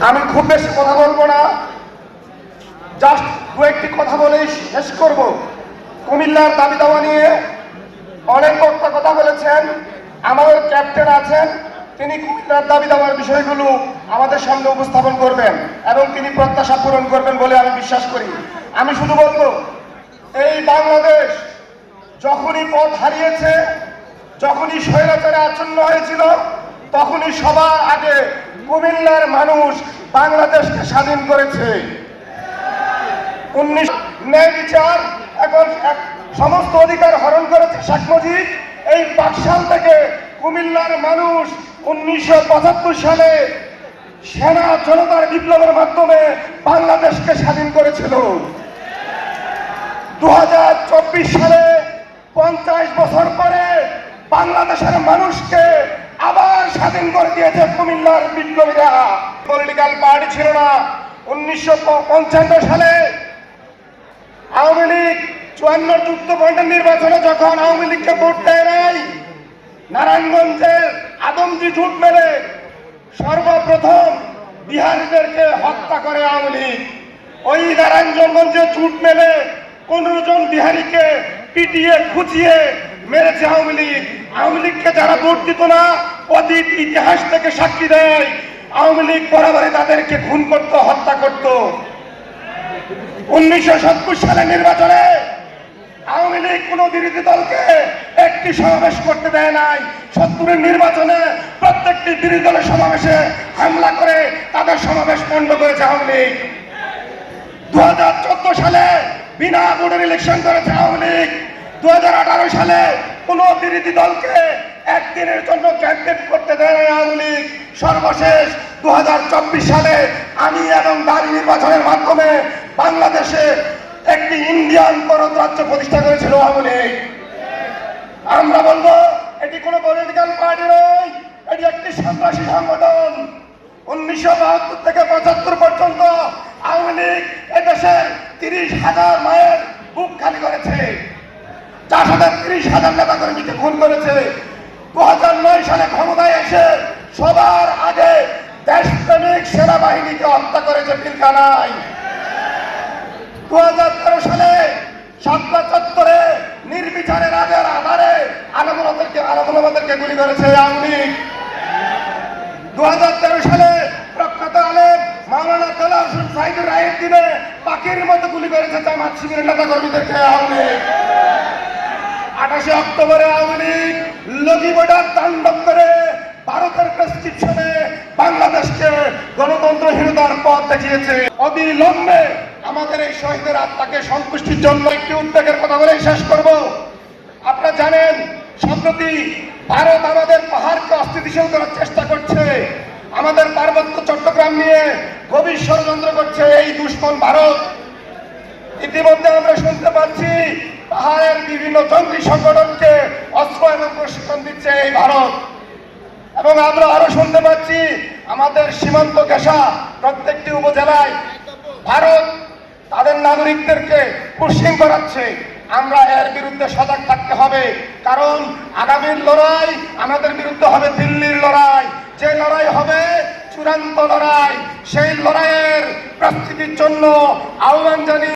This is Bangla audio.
আমি খুব বেশি কথা বলব না। জাস্ট দু একটি কথা বলেই শেষ করব। কুমিল্লার দাবি দাওয়া নিয়ে অনেক বক্তা কথা বলেছেন। আমাদের ক্যাপ্টেন আছেন। তিনি কুমিল্লার দাবি দাওয়ার বিষয়গুলো আমাদের সামনে উপস্থাপন করবেন এবং তিনি প্রত্যাশা পূরণ করবেন বলে আমি বিশ্বাস করি। আমি শুধু বলব, এই বাংলাদেশ যখনই পথ হারিয়েছে, যখনই স্বৈরাচারে আচ্ছন্ন হয়েছিল তখনই সবার আগে কুমিল্লার মানুষ বাংলাদেশকে স্বাধীন করেছে। সমস্ত অধিকার হরণ করেছে শেখ মুজিব। এই পাকশাল থেকে কুমিল্লার মানুষ উনিশশো পঁচাত্তর সালে সেনা জনতার বিপ্লবের মাধ্যমে বাংলাদেশকে স্বাধীন করেছিল। দু হাজার চব্বিশ সালে পঞ্চাশ বছর পরে বাংলাদেশের মানুষকে দিয়েছে কুমিল্লার বিপ্লবীরা। পলিটিক্যাল পার্টি ছিল না। উনিশশো পঞ্চান্ন সালে আওয়ামী লীগ চুয়ান্ন যুক্ত পয়েন্টের নির্বাচনে যখন আওয়ামী লীগকে ভোট দেয় নাই নারায়ণগঞ্জের আদমজি ঝুট মেরে সর্বপ্রথম বিহারীদেরকে হত্যা করে আওয়ামী লীগ। ওই নারায়ণগঞ্জে ঝুট মেলে পনেরো জন বিহারীকে পিটিয়ে খুঁচিয়ে মেরেছে আওয়ামী লীগ। আওয়ামী লীগকে যারা ভোট দিত না অতীত ইতিহাস থেকে সাক্ষী দেয়, আওয়ামী লীগ বরাবরই তাদেরকে খুন করত, হত্যা করত। উনিশশো সত্তর সালে নির্বাচনে আওয়ামী লীগ কোন বিরোধী দলকে একটি সমাবেশ করতে দেয় নাই। সত্তরের নির্বাচনে প্রত্যেকটি বিরোধী দলের সমাবেশে হামলা করে তাদের সমাবেশ বন্ধ করেছে আওয়ামী লীগ। দু হাজার চোদ্দ সালে বিনা ভোটের ইলেকশন করেছে আওয়ামী লীগ। দু হাজার আঠারো সালে কোন বিরোধী দলকে একদিনের জন্য ক্যান্ডিডেট করতে দেয় আওয়ামী লীগ। সর্বশেষ দু হাজার চব্বিশ সালে আমি এবং দাঁড়ি নির্বাচনের মাধ্যমে বাংলাদেশে একটি ইন্ডিয়ান গণরাজ্য প্রতিষ্ঠা করেছিল আওয়ামী লীগ। আমরা বলব, এটি কোনো পলিটিক্যাল পার্টি নয়, এটি একটি সন্ত্রাসী সংগঠন। উনিশশো বাহাত্তর থেকে পঁচাত্তর পর্যন্ত আওয়ামী লীগ এদেশের তিরিশ হাজার মায়ের বুক খালি করেছে। চার হাজার তিরিশ হাজার নেতা কর্মীকে খুন করেছে। দু হাজার নয় সালে ক্ষমতায় এসে সবার আগে দেশপ্রেমিক সেনাবাহিনীকে হত্যা করেছে পিলকানায় দু হাজার তেরো সালে সাতটা চত্বরে নির্বিচারে রাজার আধারে আলমদেরকে আলমদেরকে গুলি করেছে আওয়ামী লীগ। দু তেরো সালে প্রখ্যাত আলেম মাওলানা তোলা হোসেন সাইদুর রায়ের দিনে পাখির মতো গুলি করেছে জামাত শিবিরের নেতা কর্মীদেরকে আওয়ামী আঠাশে অক্টোবরে আওয়ামী লগি বর্ডার তাণ্ডব করে ভারতের প্রেসক্রিপশনে বাংলাদেশকে গণতন্ত্রহীনতার পথ দেখিয়েছে। অবিলম্বে আমাদের এই শহীদের আত্মাকে সন্তুষ্টির জন্য একটি উদ্বেগের কথা বলে শেষ করব। আপনারা জানেন, সম্প্রতি ভারত আমাদের পাহাড়কে অস্থিতিশীল করার চেষ্টা করছে। আমাদের পার্বত্য চট্টগ্রাম নিয়ে গভীর ষড়যন্ত্র করছে এই দুশ্মন ভারত। ইতিমধ্যে আমরা শুনতে পাচ্ছি, পাহাড়ের বিভিন্ন জঙ্গি সংগঠনকে এবং প্রশিক্ষণ দিচ্ছে এই ভারত। এবং আমরা আরও শুনতে পাচ্ছি, আমাদের সীমান্ত ঘেঁষা প্রত্যেকটি উপজেলায় ভারত তাদের নাগরিকদেরকে পুশিং করাচ্ছে। আমরা এর বিরুদ্ধে সজাগ থাকতে হবে, কারণ আগামীর লড়াই আমাদের বিরুদ্ধে হবে দিল্লির লড়াই। যে লড়াই হবে চূড়ান্ত লড়াই, সেই লড়াইয়ের প্রস্তুতির জন্য আহ্বান জানিয়ে